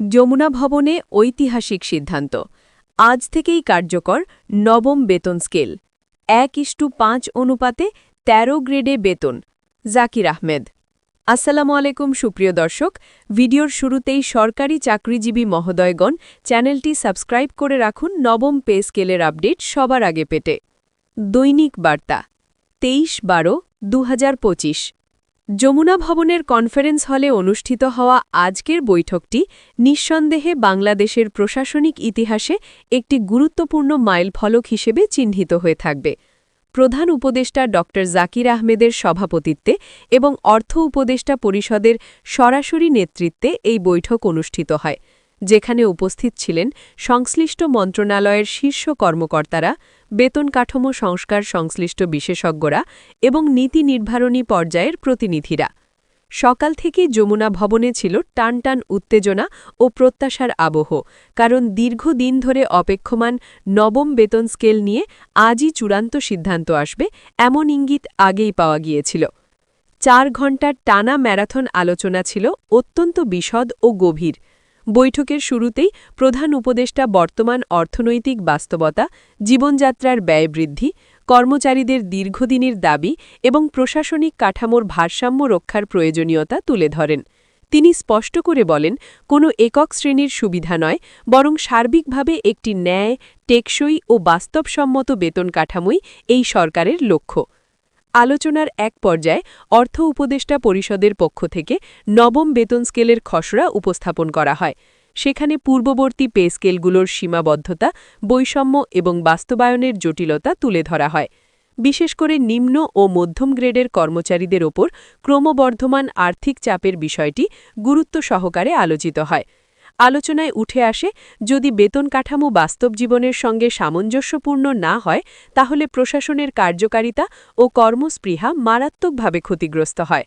যমুনা ভবনে ঐতিহাসিক সিদ্ধান্ত। আজ থেকেই কার্যকর নবম বেতন স্কেল। এক ইস্টু পাঁচ অনুপাতে ১৩ গ্রেডে বেতন। জাকির আহমেদ। আসসালামু আলাইকুম, সুপ্রিয় দর্শক। ভিডিওর শুরুতেই সরকারি চাকরিজীবী মহোদয়গণ চ্যানেলটি সাবস্ক্রাইব করে রাখুন নবম পে স্কেলের আপডেট সবার আগে পেটে দৈনিক বার্তা, তেইশ বারো দু যমুনা ভবনের কনফারেন্স হলে অনুষ্ঠিত হওয়া আজকের বৈঠকটি নিঃসন্দেহে বাংলাদেশের প্রশাসনিক ইতিহাসে একটি গুরুত্বপূর্ণ মাইলফলক হিসেবে চিহ্নিত হয়ে থাকবে। প্রধান উপদেষ্টা ড. জাকির আহমেদের সভাপতিত্বে এবং অর্থ উপদেষ্টা পরিষদের সরাসরি নেতৃত্বে এই বৈঠক অনুষ্ঠিত হয়। যেখানে উপস্থিত ছিলেন সংশ্লিষ্ট মন্ত্রণালয়ের শীর্ষ কর্মকর্তারা, বেতন কাঠামো সংস্কার সংশ্লিষ্ট বিশেষজ্ঞরা এবং নীতি নির্ধারণী পর্যায়ের প্রতিনিধিরা। সকাল থেকে যমুনা ভবনে ছিল টানটান উত্তেজনা ও প্রত্যাশার আবহ, কারণ দীর্ঘদিন ধরে অপেক্ষমান নবম বেতন স্কেল নিয়ে আজই চূড়ান্ত সিদ্ধান্ত আসবে এমন ইঙ্গিত আগেই পাওয়া গিয়েছিল। চার ঘণ্টার টানা ম্যারাথন আলোচনা ছিল অত্যন্ত বিশদ ও গভীর। বৈঠকের শুরুতেই প্রধান উপদেষ্টা বর্তমান অর্থনৈতিক বাস্তবতা, জীবনযাত্রার ব্যয় বৃদ্ধি, কর্মচারীদের দীর্ঘদিনের দাবি এবং প্রশাসনিক কাঠামোর ভারসাম্য রক্ষার প্রয়োজনীয়তা তুলে ধরেন। তিনি স্পষ্ট করে বলেন, কোনো একক শ্রেণির সুবিধা নয়, বরং সার্বিকভাবে একটি ন্যায়, টেকসই ও বাস্তবসম্মত বেতন কাঠামোই এই সরকারের লক্ষ্য। আলোচনার এক পর্যায়ে অর্থ উপদেষ্টা পরিষদের পক্ষ থেকে নবম বেতন স্কেলের খসড়া উপস্থাপন করা হয়। সেখানে পূর্ববর্তী পে স্কেলগুলোর সীমাবদ্ধতা, বৈষম্য এবং বাস্তবায়নের জটিলতা তুলে ধরা হয়। বিশেষ করে নিম্ন ও মধ্যম গ্রেডের কর্মচারীদের ওপর ক্রমবর্ধমান আর্থিক চাপের বিষয়টি গুরুত্ব সহকারে আলোচিত হয়। আলোচনায় উঠে আসে, যদি বেতন কাঠামো বাস্তব জীবনের সঙ্গে সামঞ্জস্যপূর্ণ না হয়, তাহলে প্রশাসনের কার্যকারিতা ও কর্মস্পৃহা মারাত্মকভাবে ক্ষতিগ্রস্ত হয়।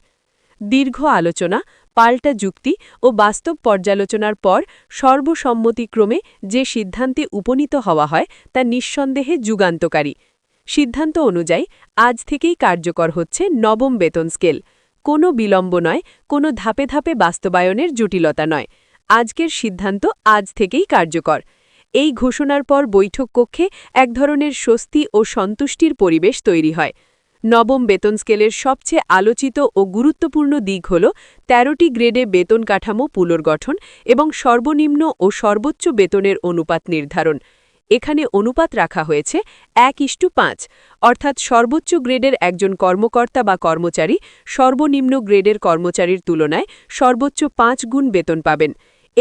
দীর্ঘ আলোচনা, পাল্টা যুক্তি ও বাস্তব পর্যালোচনার পর সর্বসম্মতিক্রমে যে সিদ্ধান্তে উপনীত হওয়া হয়, তা নিঃসন্দেহে যুগান্তকারী। সিদ্ধান্ত অনুযায়ী, আজ থেকেই কার্যকর হচ্ছে নবম বেতন স্কেল। কোনো বিলম্ব নয়, কোনো ধাপে ধাপে বাস্তবায়নের জটিলতা নয়। আজকের সিদ্ধান্ত আজ থেকেই কার্যকর। এই ঘোষণার পর বৈঠক কক্ষে এক ধরনের স্বস্তি ও সন্তুষ্টির পরিবেশ তৈরি হয়। নবম বেতন স্কেলের সবচেয়ে আলোচিত ও গুরুত্বপূর্ণ দিক হল তেরোটি গ্রেডে বেতন কাঠামো পুনর্গঠন এবং সর্বনিম্ন ও সর্বোচ্চ বেতনের অনুপাত নির্ধারণ। এখানে অনুপাত রাখা হয়েছে এক ইস্টু পাঁচ, অর্থাৎ সর্বোচ্চ গ্রেডের একজন কর্মকর্তা বা কর্মচারী সর্বনিম্ন গ্রেডের কর্মচারীর তুলনায় সর্বোচ্চ পাঁচ গুণ বেতন পাবেন।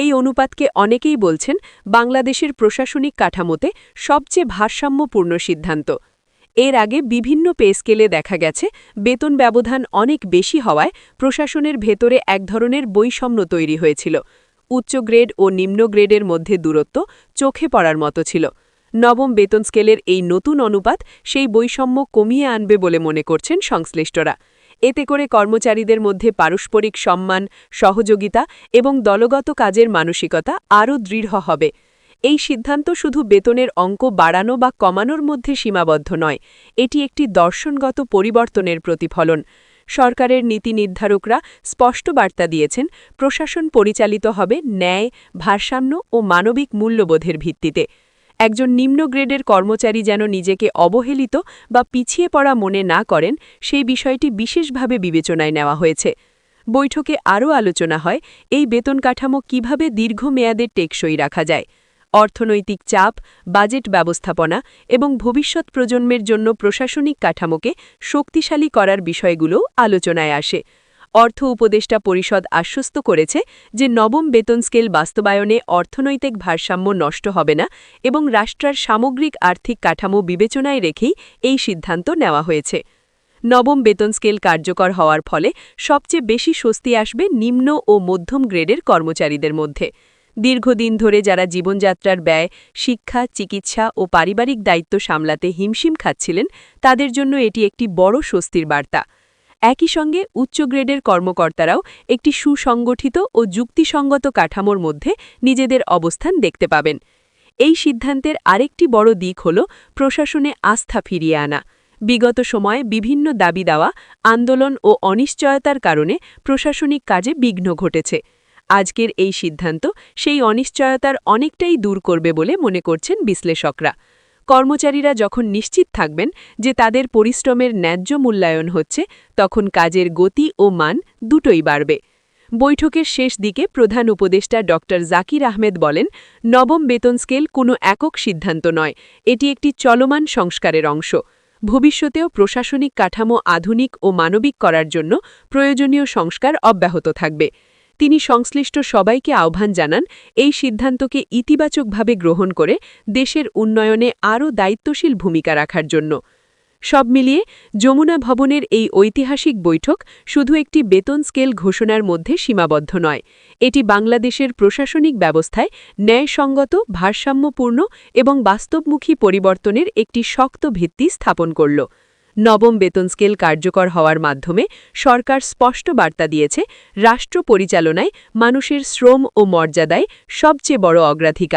এই অনুপাতকে অনেকেই বলছেন বাংলাদেশের প্রশাসনিক কাঠামোতে সবচেয়ে ভারসাম্যপূর্ণ সিদ্ধান্ত। এর আগে বিভিন্ন পে স্কেলে দেখা গেছে, বেতন ব্যবধান অনেক বেশি হওয়ায় প্রশাসনের ভেতরে এক ধরনের বৈষম্য তৈরি হয়েছিল। উচ্চ গ্রেড ও নিম্ন গ্রেডের মধ্যে দূরত্ব চোখে পড়ার মতো ছিল। নবম বেতন স্কেলের এই নতুন অনুপাত সেই বৈষম্য কমিয়ে আনবে বলে মনে করছেন সংশ্লিষ্টরা। এতে করে কর্মচারীদের মধ্যে পারস্পরিক সম্মান, সহযোগিতা এবং দলগত কাজের মানসিকতা আরও দৃঢ় হবে। এই সিদ্ধান্ত শুধু বেতনের অঙ্ক বাড়ানো বা কমানোর মধ্যে সীমাবদ্ধ নয়, এটি একটি দর্শনগত পরিবর্তনের প্রতিফলন। সরকারের নীতি নির্ধারকরা স্পষ্ট বার্তা দিয়েছেন, প্রশাসন পরিচালিত হবে ন্যায়, ভারসাম্য ও মানবিক মূল্যবোধের ভিত্তিতে। একজন নিম্ন গ্রেডের কর্মচারী যেন নিজেকে অবহেলিত বা পিছিয়ে পড়া মনে না করেন, সেই বিষয়টি বিশেষভাবে বিবেচনায় নেওয়া হয়েছে। বৈঠকে আরও আলোচনা হয়, এই বেতন কাঠামো কীভাবে দীর্ঘমেয়াদে টেকসই রাখা যায়। অর্থনৈতিক চাপ, বাজেট ব্যবস্থাপনা এবং ভবিষ্যৎ প্রজন্মের জন্য প্রশাসনিক কাঠামোকে শক্তিশালী করার বিষয়গুলো আলোচনায় আসে। অর্থ উপদেষ্টা পরিষদ আশ্বস্ত করেছে যে নবম বেতন স্কেল বাস্তবায়নে অর্থনৈতিক ভারসাম্য নষ্ট হবে না এবং রাষ্ট্রের সামগ্রিক আর্থিক কাঠামো বিবেচনায় রেখেই এই সিদ্ধান্ত নেওয়া হয়েছে। নবম বেতন স্কেল কার্যকর হওয়ার ফলে সবচেয়ে বেশি স্বস্তি আসবে নিম্ন ও মধ্যম গ্রেডের কর্মচারীদের মধ্যে। দীর্ঘদিন ধরে যারা জীবনযাত্রার ব্যয়, শিক্ষা, চিকিৎসা ও পারিবারিক দায়িত্ব সামলাতে হিমশিম খাচ্ছিলেন, তাদের জন্য এটি একটি বড় স্বস্তির বার্তা। একই সঙ্গে উচ্চ গ্রেডের কর্মকর্তারাও একটি সুসংগঠিত ও যুক্তিসঙ্গত কাঠামোর মধ্যে নিজেদের অবস্থান দেখতে পাবেন। এই সিদ্ধান্তের আরেকটি বড় দিক হল প্রশাসনে আস্থা ফিরিয়ে আনা। বিগত সময়ে বিভিন্ন দাবি দেওয়া, আন্দোলন ও অনিশ্চয়তার কারণে প্রশাসনিক কাজে বিঘ্ন ঘটেছে। আজকের এই সিদ্ধান্ত সেই অনিশ্চয়তার অনেকটাই দূর করবে বলে মনে করছেন বিশ্লেষকরা। কর্মচারীরা যখন নিশ্চিত থাকবেন যে তাদের পরিশ্রমের ন্যায্য মূল্যায়ন হচ্ছে, তখন কাজের গতি ও মান দুটোই বাড়বে। বৈঠকের শেষ দিকে প্রধান উপদেষ্টা ড. জাকির আহমেদ বলেন, নবম বেতন স্কেল কোনো একক সিদ্ধান্ত নয়, এটি একটি চলমান সংস্কারের অংশ। ভবিষ্যতেও প্রশাসনিক কাঠামো আধুনিক ও মানবিক করার জন্য প্রয়োজনীয় সংস্কার অব্যাহত থাকবে। তিনি সংশ্লিষ্ট সবাইকে আহ্বান জানান এই সিদ্ধান্তকে ইতিবাচকভাবে গ্রহণ করে দেশের উন্নয়নে আরও দায়িত্বশীল ভূমিকা রাখার জন্য। সব মিলিয়ে যমুনা ভবনের এই ঐতিহাসিক বৈঠক শুধু একটি বেতন স্কেল ঘোষণার মধ্যে সীমাবদ্ধ নয়, এটি বাংলাদেশের প্রশাসনিক ব্যবস্থায় ন্যায়সঙ্গত, ভারসাম্যপূর্ণ এবং বাস্তবমুখী পরিবর্তনের একটি শক্ত ভিত্তি স্থাপন করল। নবম বেতন স্কেল কার্যকর হওয়ার মাধ্যমে সরকার স্পষ্ট বার্তা দিয়েছে, রাষ্ট্র পরিচালনায় মানুষের শ্রম ও মর্যাদায় সবচেয়ে বড় অগ্রাধিকার।